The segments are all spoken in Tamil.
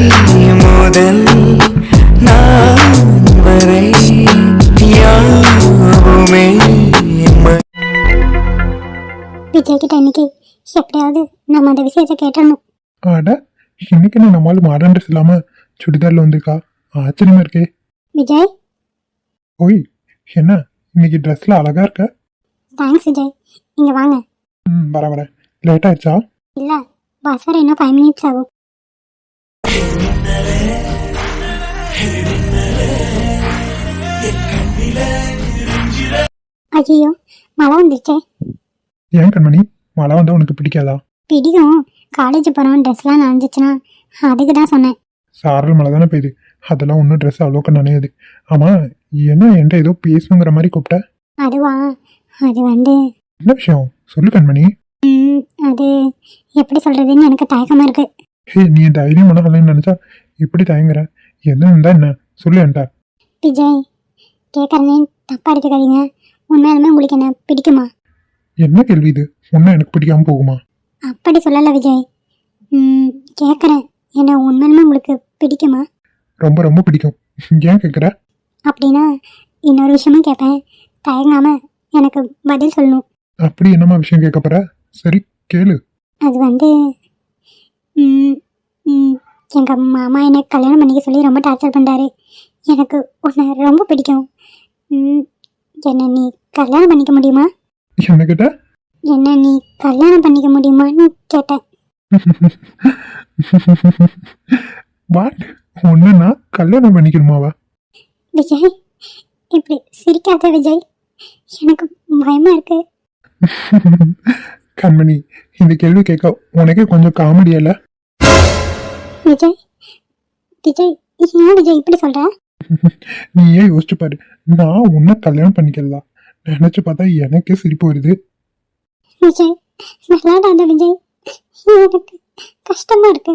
முதல் நான் வரை யாவுமே ம- விஜய் கிட்ட இன்னைக்கு எப்படியாவது நம்ம அந்த விஷயத்தை கேட்டணும். அட இன்னைக்கு நான் நம்மளால மாடர்ன் ட்ரெஸ் இல்லாம சுடிதார்ல வந்திருக்கா? ஆச்சரியமா இருக்கே. விஜய்? ஓய் என்ன இன்னைக்கு ட்ரெஸ்ல அழகா இருக்க? தேங்க்ஸ் விஜய். இங்க வாங்க. ம் வர வர. லேட் ஆயிடுச்சா? இல்ல பஸ் வர இன்னும் ஃபைவ் மினிட்ஸ் ஆகும். ஐயோ மழை வந்துருச்சே. ஏன் கண்மணி? மழை வந்தா உனக்கு பிடிக்காதா? பிடிக்கும். காலேஜ் போகிறோம் ட்ரெஸ்லாம் நனைஞ்சிச்சுன்னா அதுக்கு தான் சொன்னேன். சாரல் மழை தானே பெய்யுது. அதெல்லாம் ஒன்றும் ட்ரெஸ் அவ்வளோக்கு நனையாது. ஆமா என்ன என்கிட்ட ஏதோ பேசணுங்கிற மாதிரி கூப்பிட்ட? அதுவா? அது வந்து என்ன விஷயம்? சொல்லு கண்மணி. ம், அது எப்படி சொல்கிறதுன்னு எனக்கு தயக்கமாக இருக்கு. ஹே நீ தைரியம் பண்ணலன்னு நினைச்சா இப்படி தயங்குற? என்ன இருந்தா என்ன? சொல்லு என்கிட்ட. விஜய் கேட்குறனே தப்பாக எடுத்துக்காதீங்க. உண்மையாலுமே உங்களுக்கு என்ன பிடிக்குமா? என்ன கேள்வி இது? உன்ன எனக்கு பிடிக்காம போகுமா? அப்படி சொல்லலை விஜய். ம், கேட்குறேன் என்ன உண்மையாலுமே உங்களுக்கு பிடிக்குமா? ரொம்ப ரொம்ப பிடிக்கும். ஏன் கேட்குற அப்படின்னா இன்னொரு விஷயமும் கேட்பேன் தயங்காம எனக்கு பதில் சொல்லணும். அப்படி என்னம்மா விஷயம் கேட்க போற? சரி கேளு. அது வந்து ம், ம், எங்க மாமா என்னை கல்யாணம் பண்ணிக்க சொல்லி ரொம்ப டார்ச்சர் பண்ணுறாரு எனக்கு உன்னை ரொம்ப பிடிக்கும். ம், என்னை நீ கல்யாணம் பண்ணிக்க முடியுமா? என்ன கேட்ட என்ன நீ கல்யாணம் பண்ணிக்க முடியுமான்னு கேட்டேன். வாட் ஒன்னு நான் கல்யாணம் பண்ணிக்கணுமாவா? விஜய் இப்படி சிரிக்காத விஜய். எனக்கு பயமா இருக்கு. கண்மணி இந்த கேள்வி கேட்க உனக்கே கொஞ்சம் காமெடி இல்ல? விஜய் விஜய் ஏன் விஜய் இப்படி சொல்ற? நீ ஏன் யோசிச்சு பாரு. நான் உன்னை கல்யாணம் பண்ணிக்கலாம் நினைச்சு பார்த்தா எனக்கே சிரிப்பு வருது. விஜய் விளையாடாத விஜய். எனக்கு கஷ்டமா இருக்கு.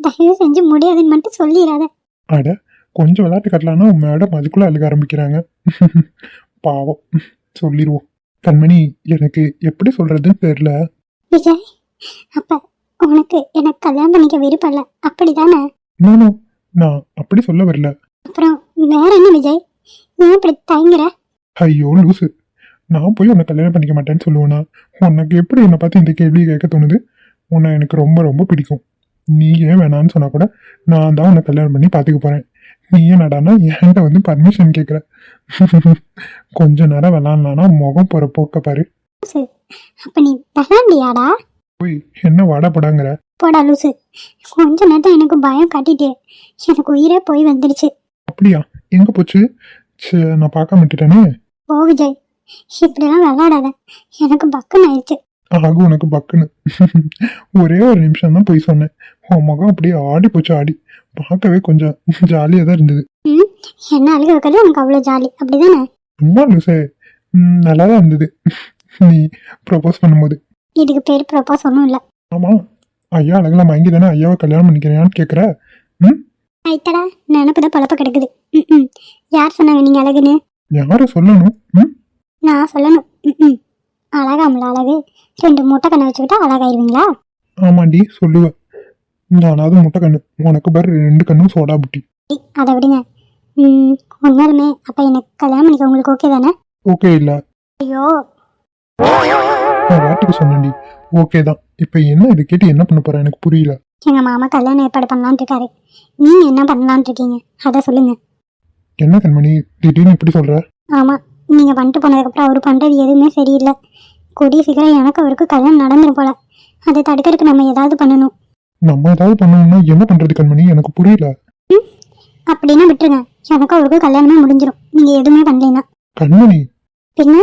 தயவு செஞ்சு முடியாதுன்னு மட்டும் சொல்லிடாத. அட கொஞ்சம் விளையாட்டு கட்டலான்னா மேடம் அதுக்குள்ள அழுக ஆரம்பிக்கிறாங்க. பாவம். சொல்லிடுவோம் கண்மணி எனக்கு எப்படி சொல்றதுன்னு தெரியல. விஜய் அப்ப உனக்கு எனக்கு கல்யாணம் பண்ணிக்க விருப்பம் இல்லை? அப்படிதானே? நானும் நான் அப்படி சொல்ல வரல. அப்புறம் வேற என்ன விஜய்? ஏன் இப்படி தயங்குற? ஐயோ லூசு. நான் போய் உன்னை கல்யாணம் பண்ணிக்க மாட்டேன்னு சொல்லுவேனா? உனக்கு எப்படி என்னை பார்த்து இந்த கேள்வி கேட்க தோணுது? உன்னை எனக்கு ரொம்ப ரொம்ப பிடிக்கும். நீ ஏன் வேணான்னு சொன்னா கூட நான் தான் உன்னை கல்யாணம் பண்ணி பார்த்துக்க போறேன். நீ என்னடானா என்கிட்ட வந்து பர்மிஷன் கேட்குற. கொஞ்ச நேரம் விளாட்லான்னா முகம் போற போக்க பாரு. அப்ப நீ விளாண்டியாடா போய் என்ன வாடப்படாங்கிற போடா லூசு. கொஞ்ச நேரத்தை எனக்கு பயம் காட்டிட்டே. எனக்கு உயிரே போய் வந்துடுச்சு அப்படியா? எங்க போச்சு? ச்சே நான் பார்க்காம விட்டுட்டேனே. ஓ விஜய். இப்படிலாம் விளையாடாத. எனக்கு பக்குன்னு ஆயிடுச்சு. ஆகும் உனக்கு பக்குன்னு. ஒரே ஒரு நிமிஷம் தான் போய் சொன்னேன். உன் முகம் அப்படியே ஆடி போச்சு ஆடி. பார்க்கவே கொஞ்சம் ஜாலியாக தான் இருந்தது. என்ன அழுக வைக்கிறது உனக்கு அவ்வளோ ஜாலி. அப்படிதானே? சும்மா லூசே நல்லா தான் இருந்தது. நீ ப்ரப்போஸ் பண்ணும்போது. இதுக்கு பேர் ப்ரப்போஸ் ஒன்றும் இல்லை. ஆமாம் ஐயா அழகெல்லாம் மயங்கி தானே ஐயாவை கல்யாணம் பண்ணிக்கிறியான்னு கேட்குற ம்? ஐத்தடா நினப்பு தான் பழப்ப கிடக்குது. ம் ம். யார் சொன்னாங்க நீங்கள் அழகுன்னு? யாரை சொல்லணும்? ம்? நான் சொல்லணும். ம் ம். அழகாமல அழகு. ரெண்டு முட்டை கண்ணை வச்சுக்கிட்டா அழகாயிருவீங்களா? ஆமாண்டி சொல்லுவேன் நானாவது முட்டை கண்ணு. உனக்கு பாரு ரெண்டு கண்ணும் சோடா புட்டி. அதை விடுங்க. ம் உண்மையாலுமே அப்போ எனக்கு கல்யாணம் பண்ணிக்க உங்களுக்கு ஓகே தானே? ஓகே இல்லை. ஐயோ. நான் வாட்டுக்கு சொன்னேன்டி. ஓகே தான். இப்போ என்ன இது கேட்டு என்ன பண்ண போற? எனக்கு புரியல. எங்கள் மாமா கல்யாணம் ஏற்பாடு பண்ணலான்னு இருக்காரு நீங்கள் என்ன பண்ணலான்னு இருக்கீங்க அதை சொல்லுங்கள் என்ன கண்மணி? திடீர்னு இப்படி சொல்ற? ஆமாம் நீங்கள் பண்ணிட்டு போனதுக்கப்புறம் அவர் பண்ணுறது எதுவுமே சரியில்லை. கூடிய சீக்கிரம் எனக்கு அவருக்கு கல்யாணம் நடந்துரும் போல. அதை தடுக்கிறதுக்கு நம்ம ஏதாவது பண்ணணும். நம்ம ஏதாவது பண்ணணும்னா என்ன பண்றது கண்மணி? எனக்கு புரியல. அப்படின்னா விட்டுருங்க. எனக்கு அவருக்கு கல்யாணமே முடிஞ்சிடும் நீங்கள் எதுவுமே பண்ணலைன்னா. கண்மணி! பின்ன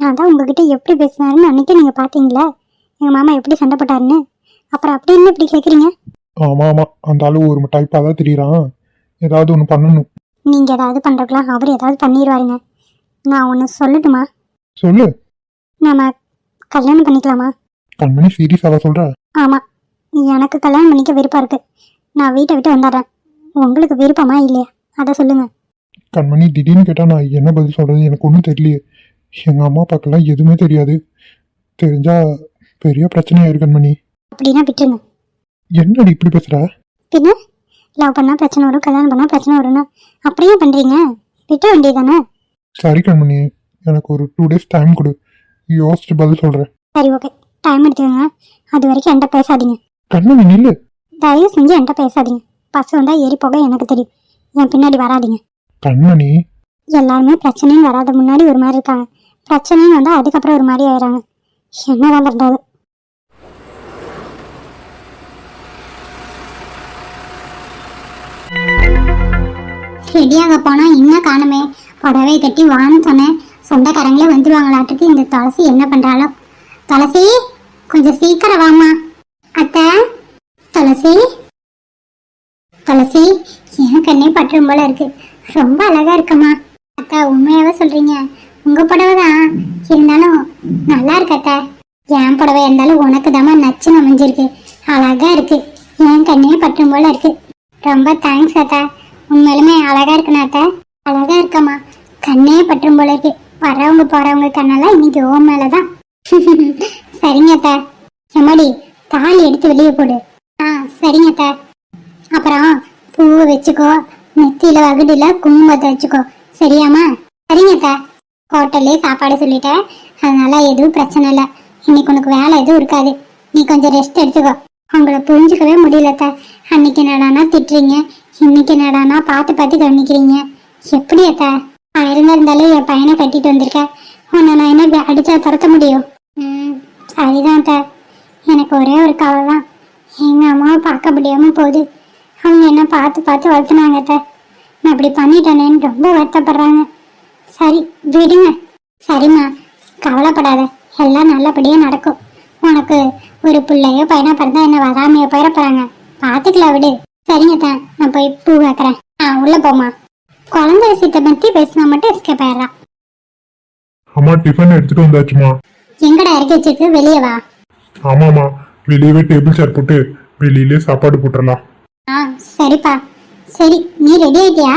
நான் தான் உங்ககிட்ட எப்படி பேசினாருன்னு அன்னைக்கே நீங்கள் பார்த்தீங்களா? எங்கள் மாமா எப்படி சண்டை போட்டாருன்னு? அப்புறம் அப்படின்னு இப்படி கேட்குறீங்க ஆமா ஆமா. அந்த ஆளு ஒரு டைப்பா தான் தெரியறான். ஏதாவது ஒன்று பண்ணணும். நீங்கள் ஏதாவது பண்ணுறதுக்குலாம் அவர் ஏதாவது பண்ணிடுவாருங்க நான் ஒன்று சொல்லட்டுமா? சொல்லு. நம்ம கல்யாணம் பண்ணிக்கலாமா? கண்மணி சீரியஸாவா சொல்ற. ஆமாம் எனக்கு கல்யாணம் பண்ணிக்க விருப்பம் இருக்கு. நான் வீட்டை விட்டு வந்துடுறேன். உங்களுக்கு விருப்பமா இல்லையா? அதை சொல்லுங்க. கண்மணி திடீர்னு கேட்டா நான் என்ன பதில் சொல்றது? எனக்கு ஒன்றும் தெரியலையே. எங்க அம்மா அப்பாக்கெல்லாம் எதுவுமே தெரியாது. தெரிஞ்சா பெரிய பிரச்சனையாயிரு கண்மணி. அப்படின்னா விட்டுருங்க. என்னடி இப்படி பேசுற? பின்ன லவ் பண்ணால் பிரச்சனை வரும் கல்யாணம் பண்ணால் பிரச்சனை வரும்னு அப்படியே பண்ணுறீங்க விட்ட வேண்டியதானே சரி கண்மணி எனக்கு ஒரு டூ டேஸ் டைம் கொடு. யோசிச்சு பதில் சொல்கிறேன் சரி ஓகே டைம் எடுத்துக்கோங்க. அது வரைக்கும் என்கிட்ட பேசாதீங்க. கண்மணி நில்லு. தயவு செஞ்சு என்கிட்ட பேசாதீங்க. பஸ் வந்தால் ஏறி போக எனக்கு தெரியும். என் பின்னாடி வராதீங்க. கண்மணி. எல்லாருமே பிரச்சனையும் வராத முன்னாடி ஒரு மாதிரி இருக்காங்க. பிரச்சனையும் வந்தால் அதுக்கப்புறம் ஒரு மாதிரி ஆயிடுறாங்க. என்னதான் பண்ணுறது ரெடியாக போனால் இன்னும் காணுமே? புடவை கட்டி வான்னு சொன்னேன். சொந்தக்காரங்களே வந்துருவாங்களாட்டுக்கு இந்த துளசி என்ன பண்ணுறாளோ துளசி கொஞ்சம் சீக்கிரம் வாமா அத்தை துளசி துளசி என் கண்ணே பற்றும் போல இருக்கு. ரொம்ப அழகா இருக்கம்மா அத்தை உண்மையாவே சொல்றீங்க. உங்க புடவை தான். இருந்தாலும் நல்லா இருக்கு அக்கா என் புடவை இருந்தாலும் உனக்கு தாம்மா நச்சு அமைஞ்சிருக்கு அழகா இருக்கு. என் கண்ணே பற்றும் போல இருக்கு. ரொம்ப தேங்க்ஸ் அத்தா. உண்மையிலுமே அழகா இருக்குண்ணா அத்தா. அழகா இருக்கம்மா. கண்ணே பற்றும் போல இருக்கு. வரவங்க போறவங்க கண்ணெல்லாம் இன்னைக்கு ஓ மேலதான். சரிங்க அத்தா. எம்மாடி தாலி எடுத்து வெளியே போடு. ஆ சரிங்க அத்தா. அப்புறம் பூவை வச்சுக்கோ. நெத்தியில வகுடியில குங்குமத்தை வச்சுக்கோ. சரியாம்மா? அத்தா. ஹோட்டல்லே சாப்பாடு சொல்லிட்டேன் அதனால எதுவும் பிரச்சனை இல்லை. இன்னைக்கு உனக்கு வேலை எதுவும் இருக்காது. நீ கொஞ்சம் ரெஸ்ட் எடுத்துக்கோ. அவங்கள புரிஞ்சுக்கவே முடியலத்த அன்னைக்கு என்னடானா திட்டுறீங்க? இன்னைக்கு என்னடானா பார்த்து பார்த்து கவனிக்கிறீங்க? எப்படி அத்த? ஆயிரம் இருந்தாலும் என் பையனை கட்டிட்டு வந்திருக்க. உன்னை நான் என்ன அடிச்சா துரத்த முடியும்? ம் சரிதான் அத்த. எனக்கு ஒரே ஒரு கவலை தான் எங்க அம்மாவை பார்க்க முடியாம போகுது. அவங்க என்ன பார்த்து பார்த்து வளர்த்துனாங்க அத்தை. நான் இப்படி பண்ணிட்டேனேன்னு ரொம்ப வருத்தப்படுறாங்க. சரி விடுங்க. சரிம்மா கவலைப்படாத. எல்லாம் நல்லபடியாக நடக்கும். உனக்கு ஒரு பிள்ளையோ பையனா பிறந்தா என்ன வராமையோ போயிட பார்த்துக்கலாம் விடு. சரிங்க தான் நான் போய் பூ வைக்கிறேன் ஆ உள்ள போமா குழந்தை விஷயத்தை பற்றி பேசினா மட்டும் எஸ்கேப் ஆயிடுறான் அம்மா டிஃபன் எடுத்துட்டு வந்தாச்சுமா? எங்கடா இறக்கி வச்சிருக்கு? வெளியே வா. ஆமாம்மா வெளியவே டேபிள் சேர் போட்டு வெளியிலே சாப்பாடு போட்டுடலாம் ஆ சரிப்பா. சரி நீ ரெடி ஆயிட்டியா?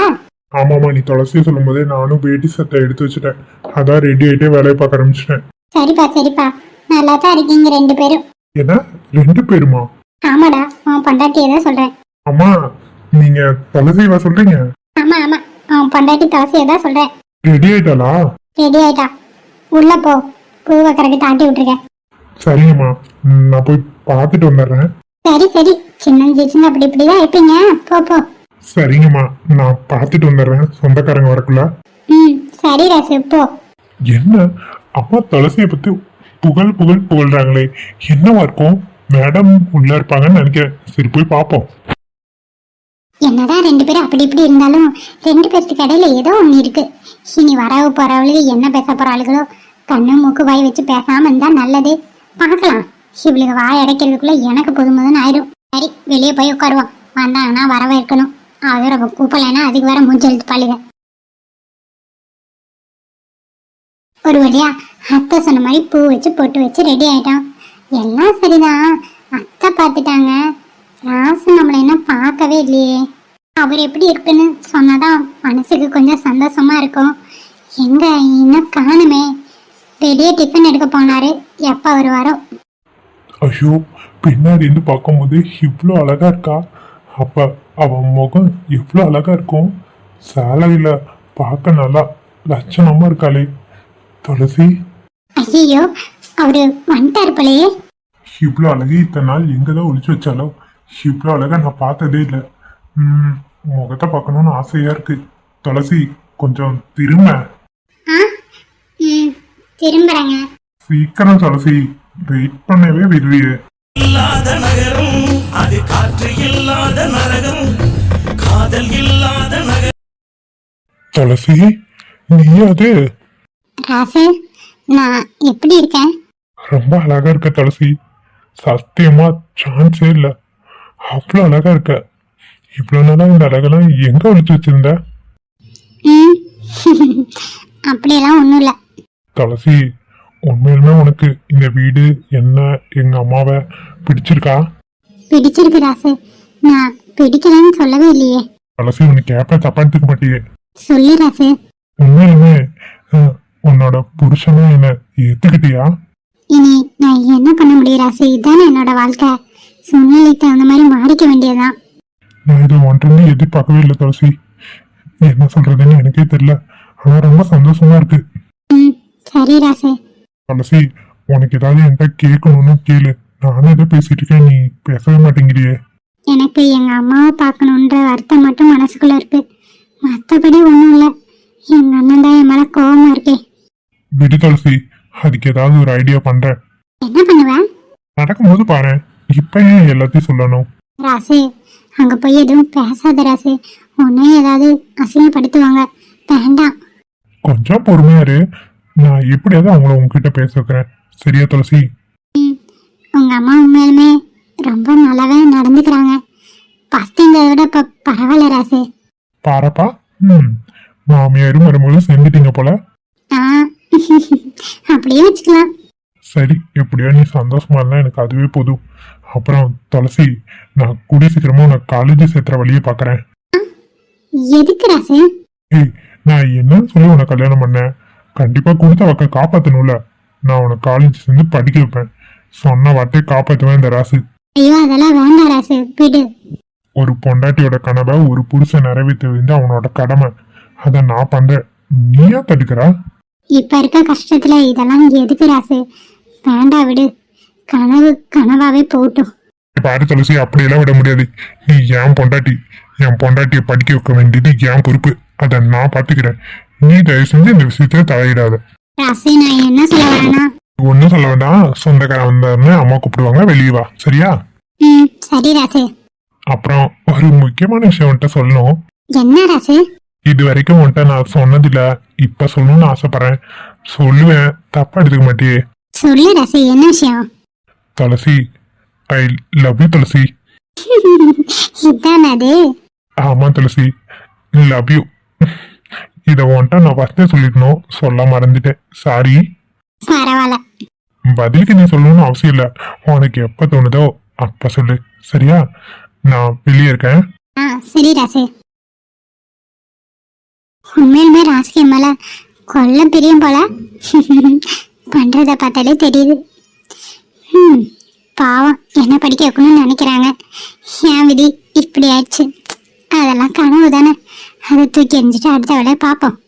ஆமாம்மா நீ துளசியை சொல்லும் போதே நானும் வேட்டி சட்டை எடுத்து வச்சுட்டேன். அதான் ரெடி ஆகிட்டே வேலையை பார்க்க ஆரம்பிச்சிட்டேன். சரிப்பா சரிப்பா. நல்லா தான் இருக்கீங்க ரெண்டு பேரும். என்ன? ரெண்டு பேருமா? ஆமாடா. உன் பொண்டாட்டியை தான் சொல்கிறேன் அம்மா நீங்க துளசிவா சொல்றீங்க? ஆமா ஆமா. அவன் பொண்டாட்டி தவசியை தான் சொல்றேன். ரெடி ஆயிட்டாளா? ரெடி ஆயிட்டா. உள்ள போ. பூ வைக்கிறதுக்கு தாட்டி விட்டுருக்கேன். சரிங்கம்மா. நான் போய் பார்த்துட்டு வந்துடுறேன். சரி சரி. சின்ன சின்ன அப்படி இப்படிதான் இருப்பீங்க. போ போ. சரிங்கம்மா. நான் பார்த்துட்டு வந்துடுறேன். சொந்தக்காரங்க வரக்குள்ள. ம் சரி ராசு. போ. என்ன? அம்மா துளசியை பத்தி புகழ் புகழ் புகழ்றாங்களே. என்னவா இருக்கும்? மேடம் உள்ள இருப்பாங்கன்னு நினைக்கிறேன். சரி போய் பார்ப்போம். என்னதான் ரெண்டு பேரும் அப்படி இப்படி இருந்தாலும் ரெண்டு பேர்த்துக்கு இடையில ஏதோ ஒண்ணு இருக்கு. இனி வரவு போறவளுக்கு என்ன பேச போறாளுகளோ கண்ணு மூக்கு வாய் வச்சு பேசாம இருந்தா நல்லது. பார்க்கலாம். இவளுக்கு வாய் அடைக்கிறதுக்குள்ள எனக்கு புதுமுதுன்னு ஆயிடும் சரி வெளியே போய் உட்காருவோம். வந்தாங்கன்னா வரவேற்கணும். அது ரொம்ப கூப்பலைன்னா அதுக்கு வேற மூஞ்சி எழுத்து பாளுங்க ஒரு வழியா அத்தை சொன்ன மாதிரி பூ வச்சு பொட்டு வச்சு ரெடி ஆயிட்டோம் எல்லாம் சரிதான் அத்தை பார்த்துட்டாங்க. ராசு நம்மளை என்ன பார்க்கவே இல்லையே. அவர் எப்படி இருக்குன்னு சொன்னாதான் மனசுக்கு கொஞ்சம் சந்தோஷமா இருக்கும். எங்க? இன்னும் காணுமே. வெளியே டிஃபன் எடுக்க போனாரு. எப்போ வருவாரோ ஐயோ பின்னாடி இருந்து பார்க்கும்போது இவ்வளோ அழகா இருக்கா? அப்ப அவ முகம் எவ்வளோ அழகா இருக்கும்? சேலையில பார்க்க நல்லா லட்சணமா இருக்காளே. துளசி? ஐயோ அவரு வந்துட்டாரு போலயே. இவ்வளோ அழகை இத்தனை நாள் எங்கே தான் ஒளிச்சு வச்சாலோ இவ்வளோ அழகா நான் பார்த்ததே இல்லை. ம், முகத்தை பார்க்கணும்னு ஆசையா இருக்கு. துளசி கொஞ்சம் திரும்ப. திரும்புறேங்க. சீக்கிரம் துளசி வெயிட் பண்ணவே விரும்பிய இல்லாத நகரம் அது காற்று இல்லாத நரகம். காதல் இல்லாத நகரம். துளசி நீ அது. ராசு நான் எப்படி இருக்கேன்? ரொம்ப அழகா இருக்க துளசி. சத்தியமா சான்ஸே இல்லை. அவ்வளோ அழகா இருக்க. இவ்வளோ நாளா இந்த அழகெல்லாம் எங்க ஒளிச்சு வச்சிருந்த? அப்படியெல்லாம் ஒன்றும் இல்லை. துளசி உண்மையிலுமே உனக்கு இந்த வீடு என்ன எங்க அம்மாவை பிடிச்சிருக்கா? பிடிச்சிருக்கு ராசு. நான் பிடிக்கலன்னு சொல்லவே இல்லையே. துளசி உனக்கு கேப்ப தப்பா எடுத்துக்க மாட்டியே. சொல்லு ராசு. உண்மையிலுமே அஹ், உன்னோட புருஷனை என்ன ஏத்துக்கிட்டியா? இனி நான் என்ன பண்ண முடியும் ராசு? இதுதானே என்னோட வாழ்க்கை. சூழ்நிலைக்கு தகுந்த மாதிரி மாறிக்க வேண்டியதுதான். நான் இதை ஒன்றிருந்து எதிர்பார்க்கவே இல்லை துளசி. என்ன சொல்றதுன்னு எனக்கே தெரியல. ஆனா ரொம்ப சந்தோஷமா இருக்கு. ம் சரி ராசு. துளசி உனக்கு ஏதாவது என்கிட்ட கேட்கணும்னு கேளு. நானும் எதை பேசிட்டு இருக்கேன். நீ பேசவே மாட்டேங்கிறியே. எனக்கு எங்க அம்மாவை பார்க்கணுன்ற வருத்தம் மட்டும் மனசுக்குள்ள இருக்கு. மற்றபடி ஒன்றும் இல்லை. எங்க அண்ணன் தான் என் மேல கோவமா இருக்கே. விடு துளசி. அதுக்கு ஏதாவது ஒரு ஐடியா பண்றேன். என்ன பண்ணுவேன் நடக்கும்போது பாரு இப்ப ஏன் எல்லாத்தையும் சொல்லணும்? ராசு அங்க போய் எதுவும் பேசாத ராசு. உன்னை ஏதாவது அசிங்கப்படுத்துவாங்க. வேண்டாம். கொஞ்சம் பொறுமையா இரு. நான் எப்படியாவது அவங்கள உங்ககிட்ட பேச வைக்கிறேன் சரியா துளசி? உங்க அம்மா உண்மையிலுமே ரொம்ப நல்லாவே நடந்துக்கிறாங்க. ஃபஸ்ட்டுங்கிறத விட இப்போ பரவாயில்ல ராசு. பாரப்பா ம். மாமியாரும் மருமகளும் சேர்ந்துட்டீங்க போல. ஆ. அப்படியே வச்சுக்கலாம். சரி எப்படியோ நீ சந்தோஷமா இருந்தா எனக்கு அதுவே போதும் அப்புறம் துளசி நான் கூடிய சீக்கிரமா உனக்கு காலேஜ் சேர்த்துற வழியை பார்க்கறேன். எதுக்கு ராசு? ஏய் நான் என்னன்னு சொல்லி உனக்கு கல்யாணம் பண்ணேன். கண்டிப்பா கொடுத்த வாக்க காப்பாத்தணும்ல. நான் உனக்கு காலேஜ் சேர்ந்து படிக்க வைப்பேன். சொன்ன வார்த்தையை காப்பாத்துவேன் இந்த ராசு. ஐயோ அதெல்லாம் வேண்டாம் ராசு விடு. ஒரு பொண்டாட்டியோட கனவை ஒரு புருஷன் நிறைவேற்ற வேண்டிய அவனோட கடமை. அதை நான் பண்றேன். நீயா தடுக்கிறா? இப்ப இருக்க கஷ்டத்துல இதெல்லாம் எதுக்கு ராசு? வேண்டாம் விடு. கனவு கனவாவே போகட்டும். பாரு துளசி அப்படியெல்லாம் விட முடியாது. நீ என் பொண்டாட்டி. என் பொண்டாட்டியை படிக்க வைக்க வேண்டியது என் பொறுப்பு. அதை நான் பார்த்துக்கிறேன் நீ தயவு செஞ்சு இந்த விஷயத்துல தலையிடாத. ராசு நான் என்ன சொல்ல வரேன்னா? ஒன்றும் சொல்ல வேண்டாம். சொந்தக்காரன் வந்தாருன்னு அம்மா கூப்பிடுவாங்க. வெளியே வா. சரியா? சரி ராசு. அப்புறம் ஒரு முக்கியமான விஷயம் உன்கிட்ட சொல்லணும். என்ன ராசு? இது வரைக்கும் உன்கிட்ட நான் சொன்னதில்ல. இப்ப சொல்லணும்னு ஆசைப்படுறேன். சொல்லுவேன். தப்பா எடுத்துக்க மாட்டியே. சொல்லு ராசு என்ன விஷயம்? துளசி ஐ லவ் யூ துளசி. இதான் அது. ஆமா துளசி லவ் யூ இதை உன்கிட்ட நான் ஃபஸ்ட்டே சொல்லிருக்கணும் சொல்ல மறந்துட்டேன். சாரி பரவாயில்ல. பதிலுக்கு நீ சொல்லணும்னு அவசியம் இல்லை. உனக்கு எப்போ தோணுதோ அப்போ சொல்லு. சரியா? நான் வெளியே இருக்கேன். ஆ சரி ராசு. உண்மையுமே ராசுக்கு மேல கொல்ல பிரியம் போல. பண்றத பார்த்தாலே தெரியுது. ம் பாவம் என்ன படிக்க வைக்கணும்னு நினைக்கிறாங்க. ஏன் விதி? இப்படி ஆயிடுச்சு. அதெல்லாம் கனவு தானே அதை தூக்கி எரிஞ்சிட்டு அடுத்த வேலையை பார்ப்போம்.